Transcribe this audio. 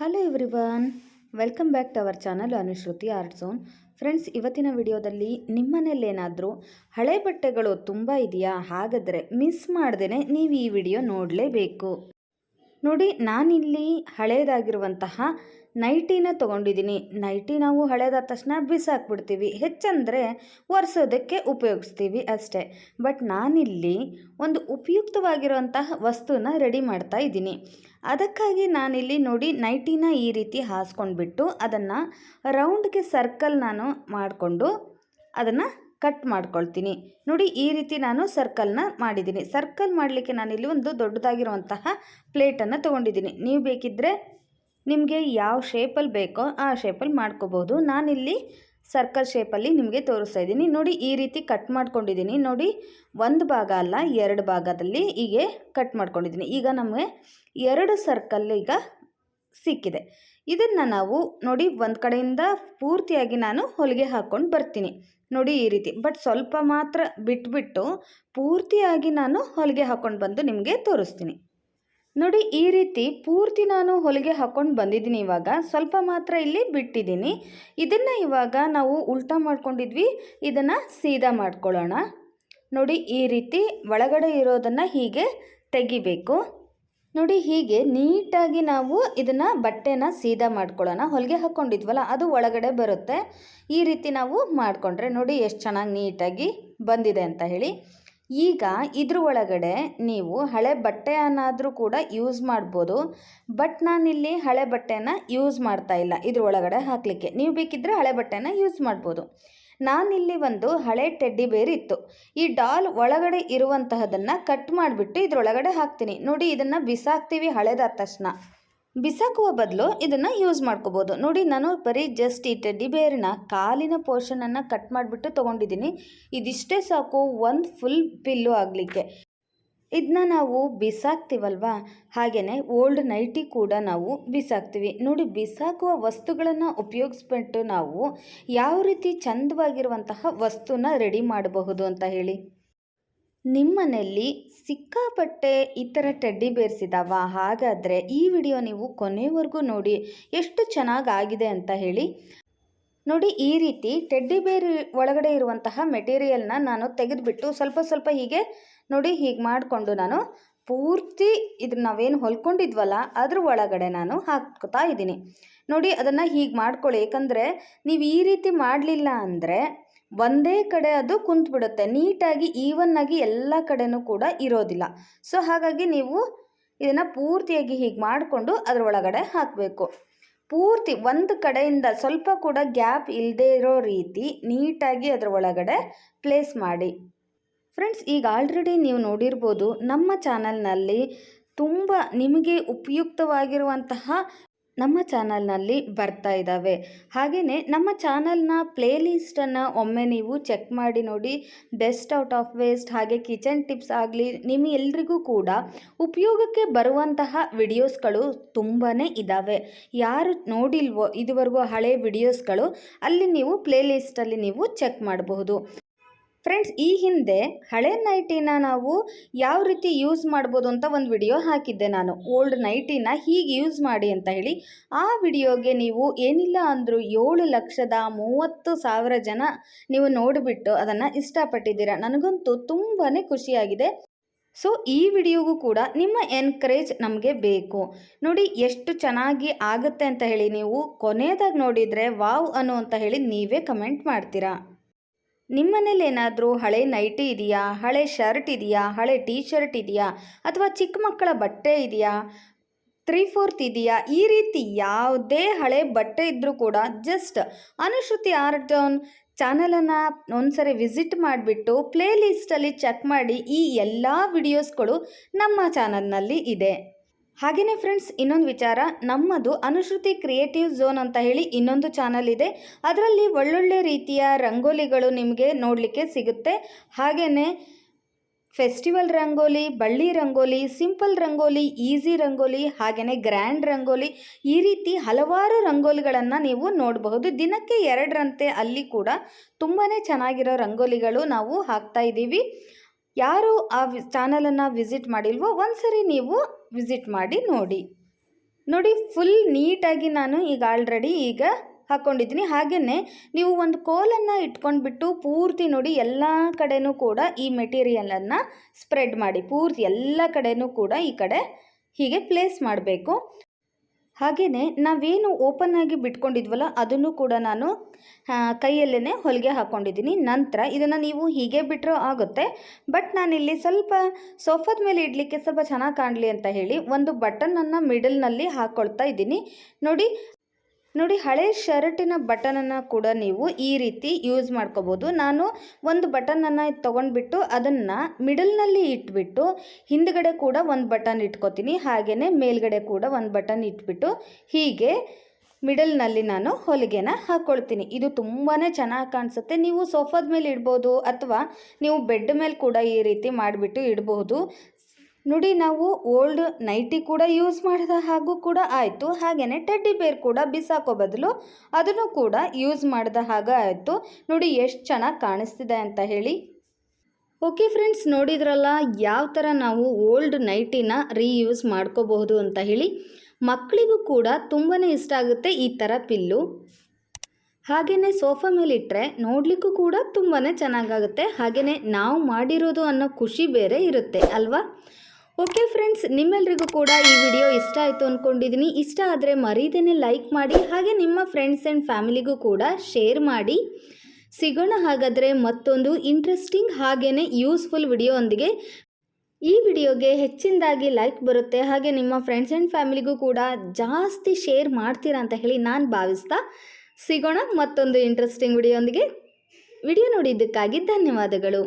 Hello everyone welcome back to our channel Anushruti art zone friends ಇವತ್ತಿನ ವಿಡಿಯೋದಲ್ಲಿ ನಿಮ್ಮನೇಲೇನಾದರೂ ಹಳೆ ಬಟ್ಟೆಗಳು ತುಂಬ ಇದೆಯಾ? ಹಾಗಾದರೆ ಮಿಸ್ ಮಾಡ್ದೇ ನೀವು ಈ ವಿಡಿಯೋ ನೋಡಲೇಬೇಕು. ನೋಡಿ, ನಾನಿಲ್ಲಿ ಹಳೇದಾಗಿರುವಂತಹ ನೈಟಿನ ತೊಗೊಂಡಿದ್ದೀನಿ. ನೈಟಿ ನಾವು ಹಳೆದಾದ ತಕ್ಷಣ ಬಿಸಾಕ್ಬಿಡ್ತೀವಿ. ಹೆಚ್ಚಂದರೆ ಒರೆಸೋದಕ್ಕೆ ಉಪಯೋಗಿಸ್ತೀವಿ ಅಷ್ಟೇ. ಬಟ್ ನಾನಿಲ್ಲಿ ಒಂದು ಉಪಯುಕ್ತವಾಗಿರುವಂತಹ ವಸ್ತುನ ರೆಡಿ ಮಾಡ್ತಾ ಇದ್ದೀನಿ. ಅದಕ್ಕಾಗಿ ನಾನಿಲ್ಲಿ ನೋಡಿ ನೈಟಿನ ಈ ರೀತಿ ಹಾಸ್ಕೊಂಡ್ಬಿಟ್ಟು ಅದನ್ನು ರೌಂಡ್ಗೆ ಸರ್ಕಲ್ ನಾನು ಮಾಡಿಕೊಂಡು ಅದನ್ನು ಕಟ್ ಮಾಡ್ಕೊಳ್ತೀನಿ. ನೋಡಿ ಈ ರೀತಿ ನಾನು ಸರ್ಕಲ್ನ ಮಾಡಿದ್ದೀನಿ. ಸರ್ಕಲ್ ಮಾಡಲಿಕ್ಕೆ ನಾನಿಲ್ಲಿ ಒಂದು ದೊಡ್ಡದಾಗಿರುವಂತಹ ಪ್ಲೇಟನ್ನು ತೊಗೊಂಡಿದ್ದೀನಿ. ನೀವು ಬೇಕಿದ್ದರೆ ನಿಮಗೆ ಯಾವ ಶೇಪಲ್ಲಿ ಬೇಕೋ ಆ ಶೇಪಲ್ಲಿ ಮಾಡ್ಕೋಬೋದು. ನಾನಿಲ್ಲಿ ಸರ್ಕಲ್ ಶೇಪಲ್ಲಿ ನಿಮಗೆ ತೋರಿಸ್ತಾ ಇದ್ದೀನಿ. ನೋಡಿ, ಈ ರೀತಿ ಕಟ್ ಮಾಡ್ಕೊಂಡಿದ್ದೀನಿ. ನೋಡಿ, ಒಂದು ಭಾಗ ಅಲ್ಲ, ಎರಡು ಭಾಗದಲ್ಲಿ ಹೀಗೆ ಕಟ್ ಮಾಡ್ಕೊಂಡಿದ್ದೀನಿ. ಈಗ ನಮಗೆ ಎರಡು ಸರ್ಕಲ್ ಈಗ ಸಿಕ್ಕಿದೆ. ಇದನ್ನು ನಾವು ನೋಡಿ, ಒಂದು ಕಡೆಯಿಂದ ಪೂರ್ತಿಯಾಗಿ ನಾನು ಹೊಲಿಗೆ ಹಾಕ್ಕೊಂಡು ಬರ್ತೀನಿ. ನೋಡಿ, ಈ ರೀತಿ. ಬಟ್ ಸ್ವಲ್ಪ ಮಾತ್ರ ಬಿಟ್ಬಿಟ್ಟು ಪೂರ್ತಿಯಾಗಿ ನಾನು ಹೊಲಿಗೆ ಹಾಕ್ಕೊಂಡು ಬಂದು ನಿಮಗೆ ತೋರಿಸ್ತೀನಿ. ನೋಡಿ, ಈ ರೀತಿ ಪೂರ್ತಿ ನಾನು ಹೊಲಿಗೆ ಹಾಕ್ಕೊಂಡು ಬಂದಿದ್ದೀನಿ ಇವಾಗ. ಸ್ವಲ್ಪ ಮಾತ್ರ ಇಲ್ಲಿ ಬಿಟ್ಟಿದ್ದೀನಿ. ಇದನ್ನು ಇವಾಗ ನಾವು ಉಲ್ಟಾ ಮಾಡ್ಕೊಂಡಿದ್ವಿ. ಇದನ್ನು ಸೀದಾ ಮಾಡ್ಕೊಳ್ಳೋಣ. ನೋಡಿ, ಈ ರೀತಿ ಒಳಗಡೆ ಇರೋದನ್ನು ಹೀಗೆ ತೆಗಿಬೇಕು. ನೋಡಿ, ಹೀಗೆ ನೀಟಾಗಿ ನಾವು ಇದನ್ನು ಬಟ್ಟೆನ ಸೀದಾ ಮಾಡ್ಕೊಳ್ಳೋಣ. ಹೊಲಿಗೆ ಹಾಕ್ಕೊಂಡಿದ್ವಲ್ಲ, ಅದು ಒಳಗಡೆ ಬರುತ್ತೆ. ಈ ರೀತಿ ನಾವು ಮಾಡಿಕೊಂಡ್ರೆ ನೋಡಿ, ಎಷ್ಟು ಚೆನ್ನಾಗಿ ನೀಟಾಗಿ ಬಂದಿದೆ ಅಂತ ಹೇಳಿ. ಈಗ ಇದ್ರ ಒಳಗಡೆ ನೀವು ಹಳೆ ಬಟ್ಟೆಯನ್ನಾದರೂ ಕೂಡ ಯೂಸ್ ಮಾಡ್ಬೋದು. ಬಟ್ ನಾನಿಲ್ಲಿ ಹಳೆ ಬಟ್ಟೆನ ಯೂಸ್ ಮಾಡ್ತಾ ಇಲ್ಲ ಇದ್ರ ಒಳಗಡೆ ಹಾಕಲಿಕ್ಕೆ. ನೀವು ಬೇಕಿದ್ದರೆ ಹಳೆ ಬಟ್ಟೆನ ಯೂಸ್ ಮಾಡ್ಬೋದು. ನಾನಿಲ್ಲಿ ಒಂದು ಹಳೆ ಟೆಡ್ಡಿ ಬೇರ್ ಇತ್ತು. ಈ ಡಾಲ್ ಒಳಗಡೆ ಇರುವಂತಹದನ್ನು ಕಟ್ ಮಾಡಿಬಿಟ್ಟು ಇದ್ರೊಳಗಡೆ ಹಾಕ್ತೀನಿ. ನೋಡಿ, ಇದನ್ನು ಬಿಸಾಕ್ತೀವಿ ಹಳೆದಾದ ತಕ್ಷಣ. ಬಿಸಾಕುವ ಬದಲು ಇದನ್ನು ಯೂಸ್ ಮಾಡ್ಕೋಬೋದು. ನೋಡಿ, ನಾನು ಬರೀ ಜಸ್ಟ್ ಈ ಟೆಡ್ಡಿ ಬೇರಿನ ಕಾಲಿನ ಪೋರ್ಷನನ್ನು ಕಟ್ ಮಾಡಿಬಿಟ್ಟು ತೊಗೊಂಡಿದ್ದೀನಿ. ಇದಿಷ್ಟೇ ಸಾಕು, ಒಂದು ಫುಲ್ ಪಿಲ್ಲು ಆಗಲಿಕ್ಕೆ. ಇದನ್ನ ನಾವು ಬಿಸಾಕ್ತೀವಲ್ವಾ? ಹಾಗೆಯೇ ಓಲ್ಡ್ ನೈಟಿ ಕೂಡ ನಾವು ಬಿಸಾಕ್ತೀವಿ. ನೋಡಿ, ಬಿಸಾಕುವ ವಸ್ತುಗಳನ್ನು ಉಪಯೋಗಿಸ್ಬಿಟ್ಟು ನಾವು ಯಾವ ರೀತಿ ಚಂದವಾಗಿರುವಂತಹ ವಸ್ತುನ ರೆಡಿ ಮಾಡಬಹುದು ಅಂತ ಹೇಳಿ. ನಿಮ್ಮನೆಯಲ್ಲಿ ಸಿಕ್ಕಾಪಟ್ಟೆ ಈ ಥರ ಟೆಡ್ಡಿ ಬೇರ್ಸ್ ಇದ್ದಾವಾ ಹಾಗಾದರೆ ಈ ವಿಡಿಯೋ ನೀವು ಕೊನೆವರೆಗೂ ನೋಡಿ ಎಷ್ಟು ಚೆನ್ನಾಗಾಗಿದೆ ಅಂತ ಹೇಳಿ. ನೋಡಿ, ಈ ರೀತಿ ಟೆಡ್ಡಿ ಬೇರ್ ಒಳಗಡೆ ಇರುವಂತಹ ಮೆಟೀರಿಯಲ್ನ ನಾನು ತೆಗೆದುಬಿಟ್ಟು ಸ್ವಲ್ಪ ಸ್ವಲ್ಪ ಹೀಗೆ ನೋಡಿ, ಹೀಗೆ ಮಾಡಿಕೊಂಡು ನಾನು ಪೂರ್ತಿ ಇದನ್ನ ನಾವೇನು ಹೊಲ್ಕೊಂಡಿದ್ವಲ್ಲ, ಅದ್ರ ಒಳಗಡೆ ನಾನು ಹಾಕ್ತಾ ಇದ್ದೀನಿ. ನೋಡಿ, ಅದನ್ನು ಹೀಗೆ ಮಾಡ್ಕೊಳ್ಳಿ. ಏಕೆಂದರೆ, ನೀವು ಈ ರೀತಿ ಮಾಡಲಿಲ್ಲ ಅಂದರೆ ಒಂದೇ ಕಡೆ ಅದು ಕುಂತ್ಬಿಡುತ್ತೆ. ನೀಟಾಗಿ ಈವನ್ನಾಗಿ ಎಲ್ಲ ಕಡೆನೂ ಕೂಡ ಇರೋದಿಲ್ಲ. ಸೊ ಹಾಗಾಗಿ ನೀವು ಇದನ್ನು ಪೂರ್ತಿಯಾಗಿ ಹೀಗೆ ಮಾಡಿಕೊಂಡು ಅದರೊಳಗಡೆ ಹಾಕಬೇಕು. ಪೂರ್ತಿ ಒಂದು ಕಡೆಯಿಂದ ಸ್ವಲ್ಪ ಕೂಡ ಗ್ಯಾಪ್ ಇಲ್ಲದೇ ಇರೋ ರೀತಿ ನೀಟಾಗಿ ಅದರ ಒಳಗಡೆ ಪ್ಲೇಸ್ ಮಾಡಿ. ಫ್ರೆಂಡ್ಸ್ ಈಗ ಆಲ್ರೆಡಿ ನೀವು ನೋಡಿರ್ಬೋದು ನಮ್ಮ ಚಾನಲ್ನಲ್ಲಿ ತುಂಬ ನಿಮಗೆ ಉಪಯುಕ್ತವಾಗಿರುವಂತಹ ನಮ್ಮ ಚಾನಲ್ನಲ್ಲಿ ಬರ್ತಾ ಇದ್ದಾವೆ. ಹಾಗೆಯೇ ನಮ್ಮ ಚಾನಲ್ನ ಪ್ಲೇಲಿಸ್ಟನ್ನು ಒಮ್ಮೆ ನೀವು ಚೆಕ್ ಮಾಡಿ ನೋಡಿ. ಬೆಸ್ಟ್ ಔಟ್ ಆಫ್ ವೇಸ್ಟ್ ಹಾಗೆ ಕಿಚನ್ ಟಿಪ್ಸ್ ಆಗಲಿ ನಿಮ್ಮ ಎಲ್ರಿಗೂ ಕೂಡ ಉಪಯೋಗಕ್ಕೆ ಬರುವಂತಹ ವಿಡಿಯೋಸ್ಗಳು ತುಂಬಾ ಇದ್ದಾವೆ. ಯಾರು ನೋಡಿಲ್ವೋ ಇದುವರೆಗೂ ಹಳೆ ವಿಡಿಯೋಸ್ಗಳು ಅಲ್ಲಿ ನೀವು ಪ್ಲೇಲಿಸ್ಟಲ್ಲಿ ನೀವು ಚೆಕ್ ಮಾಡಬಹುದು. ಫ್ರೆಂಡ್ಸ್ ಈ ಹಿಂದೆ ಹಳೆ ನೈಟಿನ ನಾವು ಯಾವ ರೀತಿ ಯೂಸ್ ಮಾಡ್ಬೋದು ಅಂತ ಒಂದು ವಿಡಿಯೋ ಹಾಕಿದ್ದೆ ನಾನು. ಓಲ್ಡ್ ನೈಟಿನ ಹೀಗೆ ಯೂಸ್ ಮಾಡಿ ಅಂತ ಹೇಳಿ. ಆ ವಿಡಿಯೋಗೆ ನೀವು ಏನಿಲ್ಲ ಅಂದರೂ ಏಳು ಲಕ್ಷದ ಮೂವತ್ತು ಸಾವಿರ ಜನ ನೀವು ನೋಡಿಬಿಟ್ಟು ಅದನ್ನು ಇಷ್ಟಪಟ್ಟಿದ್ದೀರಾ. ನನಗಂತೂ ತುಂಬಾ ಖುಷಿಯಾಗಿದೆ. ಸೊ ಈ ವಿಡಿಯೋಗೂ ಕೂಡ ನಿಮ್ಮ ಎನ್ಕರೇಜ್ ನಮಗೆ ಬೇಕು. ನೋಡಿ, ಎಷ್ಟು ಚೆನ್ನಾಗಿ ಆಗುತ್ತೆ ಅಂತ ಹೇಳಿ ನೀವು ಕೊನೆಯದಾಗಿ ನೋಡಿದರೆ ವಾವ್ ಅನ್ನು ಅಂತ ಹೇಳಿ ನೀವೇ ಕಮೆಂಟ್ ಮಾಡ್ತೀರಾ. ನಿಮ್ಮನೇಲಿ ಏನಾದರೂ ಹಳೆ ನೈಟಿ ಇದೆಯಾ? ಹಳೆ ಶರ್ಟ್ ಇದೆಯಾ? ಹಳೆ ಟೀ ಶರ್ಟ್ ಇದೆಯಾ? ಅಥವಾ ಚಿಕ್ಕ ಮಕ್ಕಳ ಬಟ್ಟೆ ಇದೆಯಾ? ತ್ರೀ ಫೋರ್ತ್ ಇದೆಯಾ? ಈ ರೀತಿ ಯಾವುದೇ ಹಳೆ ಬಟ್ಟೆ ಇದ್ದರೂ ಕೂಡ ಜಸ್ಟ್ ಅನುಶ್ರುತಿ ಆರ್ಟ್ ಚಾನಲನ್ನು ಒಂದ್ಸರಿ ವಿಸಿಟ್ ಮಾಡಿಬಿಟ್ಟು ಪ್ಲೇ ಲಿಸ್ಟಲ್ಲಿ ಚೆಕ್ ಮಾಡಿ ಈ ಎಲ್ಲ ವಿಡಿಯೋಸ್ಗಳು ನಮ್ಮ ಚಾನಲ್ನಲ್ಲಿ ಇದೆ. ಹಾಗೆಯೇ ಫ್ರೆಂಡ್ಸ್, ಇನ್ನೊಂದು ವಿಚಾರ. ನಮ್ಮದು ಅನುಶ್ರುತಿ ಕ್ರಿಯೇಟಿವ್ ಝೋನ್ ಅಂತ ಹೇಳಿ ಇನ್ನೊಂದು ಚಾನಲ್ ಇದೆ. ಅದರಲ್ಲಿ ಒಳ್ಳೊಳ್ಳೆ ರೀತಿಯ ರಂಗೋಲಿಗಳು ನಿಮಗೆ ನೋಡಲಿಕ್ಕೆ ಸಿಗುತ್ತೆ. ಹಾಗೆಯೇ ಫೆಸ್ಟಿವಲ್ ರಂಗೋಲಿ, ಬಳ್ಳಿ ರಂಗೋಲಿ, ಸಿಂಪಲ್ ರಂಗೋಲಿ, ಈಸಿ ರಂಗೋಲಿ ಹಾಗೆಯೇ ಗ್ರ್ಯಾಂಡ್ ರಂಗೋಲಿ ಈ ರೀತಿ ಹಲವಾರು ರಂಗೋಲಿಗಳನ್ನು ನೀವು ನೋಡಬಹುದು. ದಿನಕ್ಕೆ ಎರಡರಂತೆ ಅಲ್ಲಿ ಕೂಡ ತುಂಬಾ ಚೆನ್ನಾಗಿರೋ ರಂಗೋಲಿಗಳು ನಾವು ಹಾಕ್ತಾ ಇದ್ದೀವಿ. ಯಾರು ಆ ಚಾನಲನ್ನು ವಿಸಿಟ್ ಮಾಡಿಲ್ವೋ, ಒಂದ್ಸರಿ ನೀವು ವಿಸಿಟ್ ಮಾಡಿ ನೋಡಿ. ನೋಡಿ ಫುಲ್ ನೀಟಾಗಿ ನಾನು ಈಗ ಆಲ್ರೆಡಿ ಈಗ ಹಾಕ್ಕೊಂಡಿದ್ದೀನಿ ಹಾಗೆಯೇ ನೀವು ಒಂದು ಕೋಲನ್ನು ಇಟ್ಕೊಂಡ್ಬಿಟ್ಟು ಪೂರ್ತಿ ನೋಡಿ ಎಲ್ಲ ಕಡೆನೂ ಕೂಡ ಈ ಮೆಟೀರಿಯಲನ್ನು ಸ್ಪ್ರೆಡ್ ಮಾಡಿ, ಪೂರ್ತಿ ಎಲ್ಲ ಕಡೆನೂ ಕೂಡ ಈ ಕಡೆ ಹೀಗೆ ಪ್ಲೇಸ್ ಮಾಡಬೇಕು. ಹಾಗೆಯೇ ನಾವೇನು ಓಪನ್ ಆಗಿ ಬಿಟ್ಕೊಂಡಿದ್ವಲ್ಲ ಅದನ್ನು ಕೂಡ ನಾನು ಕೈಯಲ್ಲೇ ಹೊಲಿಗೆ ಹಾಕ್ಕೊಂಡಿದ್ದೀನಿ ನಂತರ ಇದನ್ನು ನೀವು ಹೀಗೆ ಬಿಟ್ಟರೂ ಆಗುತ್ತೆ. ಬಟ್ ನಾನಿಲ್ಲಿ ಸ್ವಲ್ಪ ಸೋಫಾದ ಮೇಲೆ ಇಡಲಿಕ್ಕೆ ಸ್ವಲ್ಪ ಚೆನ್ನಾಗಿ ಕಾಣಲಿ ಅಂತ ಹೇಳಿ ಒಂದು ಬಟನನ್ನು ಮಿಡಲ್ನಲ್ಲಿ ಹಾಕ್ಕೊಳ್ತಾ ಇದ್ದೀನಿ. ನೋಡಿ ನೋಡಿ, ಹಳೆ ಶರ್ಟಿನ ಬಟನನ್ನು ಕೂಡ ನೀವು ಈ ರೀತಿ ಯೂಸ್ ಮಾಡ್ಕೋಬೋದು. ನಾನು ಒಂದು ಬಟನನ್ನು ತೊಗೊಂಡ್ಬಿಟ್ಟು ಅದನ್ನು ಮಿಡಲ್ನಲ್ಲಿ ಇಟ್ಬಿಟ್ಟು ಹಿಂದ್ಗಡೆ ಕೂಡ ಒಂದು ಬಟನ್ ಇಟ್ಕೋತೀನಿ. ಹಾಗೆಯೇ ಮೇಲ್ಗಡೆ ಕೂಡ ಒಂದು ಬಟನ್ ಇಟ್ಬಿಟ್ಟು ಹೀಗೆ ಮಿಡಲ್ನಲ್ಲಿ ನಾನು ಹೊಲಿಗೆನ ಹಾಕ್ಕೊಳ್ತೀನಿ ಇದು ತುಂಬಾ ಚೆನ್ನಾಗಿ ಕಾಣಿಸುತ್ತೆ. ನೀವು ಸೋಫಾದ ಮೇಲೆ ಇಡ್ಬೋದು ಅಥವಾ ನೀವು ಬೆಡ್ ಮೇಲೆ ಕೂಡ ಈ ರೀತಿ ಮಾಡಿಬಿಟ್ಟು ಇಡಬಹುದು ನೋಡಿ ನಾವು ಓಲ್ಡ್ ನೈಟಿ ಕೂಡ ಯೂಸ್ ಮಾಡಿದ ಹಾಗೂ ಕೂಡ ಆಯಿತು. ಹಾಗೆಯೇ ಟೆಡ್ಡಿ ಬೇರ್ ಕೂಡ ಬಿಸಾಕೋ ಬದಲು ಅದನ್ನು ಕೂಡ ಯೂಸ್ ಮಾಡಿದ ಹಾಗೆ ಆಯಿತು. ನೋಡಿ ಎಷ್ಟು ಚೆನ್ನಾಗಿ ಕಾಣಿಸ್ತಿದೆ ಅಂತ ಹೇಳಿ. ಓಕೆ ಫ್ರೆಂಡ್ಸ್, ನೋಡಿದ್ರಲ್ಲ ಯಾವ ಥರ ನಾವು ಓಲ್ಡ್ ನೈಟಿನ ರೀಯೂಸ್ ಮಾಡ್ಕೋಬಹುದು ಅಂತ ಹೇಳಿ. ಮಕ್ಕಳಿಗೂ ಕೂಡ ತುಂಬಾ ಇಷ್ಟ ಆಗುತ್ತೆ ಈ ಥರ ಪಿಲ್ಲು. ಹಾಗೆಯೇ ಸೋಫಾ ಮೇಲೆ ಇಟ್ಟರೆ ನೋಡಲಿಕ್ಕೂ ಕೂಡ ತುಂಬಾ ಚೆನ್ನಾಗಾಗುತ್ತೆ ಹಾಗೆಯೇ ನಾವು ಮಾಡಿರೋದು ಅನ್ನೋ ಖುಷಿ ಬೇರೆ ಇರುತ್ತೆ, ಅಲ್ವಾ? ಓಕೆ ಫ್ರೆಂಡ್ಸ್ ನಿಮ್ಮೆಲ್ರಿಗೂ ಕೂಡ ಈ ವಿಡಿಯೋ ಇಷ್ಟ ಆಯಿತು ಅಂದ್ಕೊಂಡಿದ್ದೀನಿ ಇಷ್ಟ ಆದರೆ ಮರೀದೇನೆ ಲೈಕ್ ಮಾಡಿ, ಹಾಗೆ ನಿಮ್ಮ ಫ್ರೆಂಡ್ಸ್ ಆ್ಯಂಡ್ ಫ್ಯಾಮಿಲಿಗೂ ಕೂಡ ಶೇರ್ ಮಾಡಿ. ಸಿಗೋಣ ಹಾಗಾದರೆ ಮತ್ತೊಂದು ಇಂಟ್ರೆಸ್ಟಿಂಗ್ ಹಾಗೇ ಯೂಸ್ಫುಲ್ ವಿಡಿಯೋಂದಿಗೆ ಈ ವಿಡಿಯೋಗೆ ಹೆಚ್ಚಿನದಾಗಿ ಲೈಕ್ ಬರುತ್ತೆ, ಹಾಗೆ ನಿಮ್ಮ ಫ್ರೆಂಡ್ಸ್ ಆ್ಯಂಡ್ ಫ್ಯಾಮಿಲಿಗೂ ಕೂಡ ಜಾಸ್ತಿ ಶೇರ್ ಮಾಡ್ತೀರಾ ಅಂತ ಹೇಳಿ ನಾನು ಭಾವಿಸ್ತಾ ಸಿಗೋಣ ಮತ್ತೊಂದು ಇಂಟ್ರೆಸ್ಟಿಂಗ್ ವಿಡಿಯೋಂದಿಗೆ ವಿಡಿಯೋ ನೋಡಿದ್ದಕ್ಕಾಗಿ ಧನ್ಯವಾದಗಳು.